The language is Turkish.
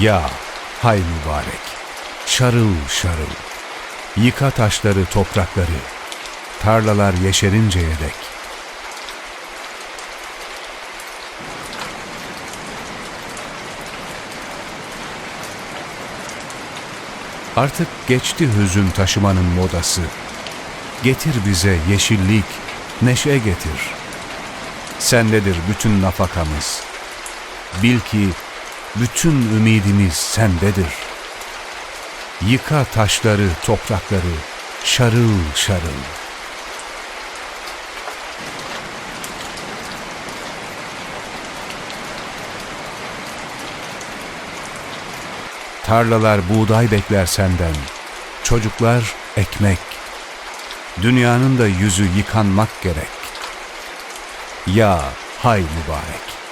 Ya hay mübarek, şarıl şarıl, yıka taşları toprakları, tarlalar yeşerinceye dek. Artık geçti hüzün taşımanın modası. Getir bize yeşillik, neşe getir. Sendedir bütün nafakamız. Bil ki bütün ümidimiz sendedir. Yıka taşları, toprakları, şarıl şarıl. Tarlalar buğday bekler senden, çocuklar ekmek. Dünyanın da yüzü yıkanmak gerek. Ya hay mübarek.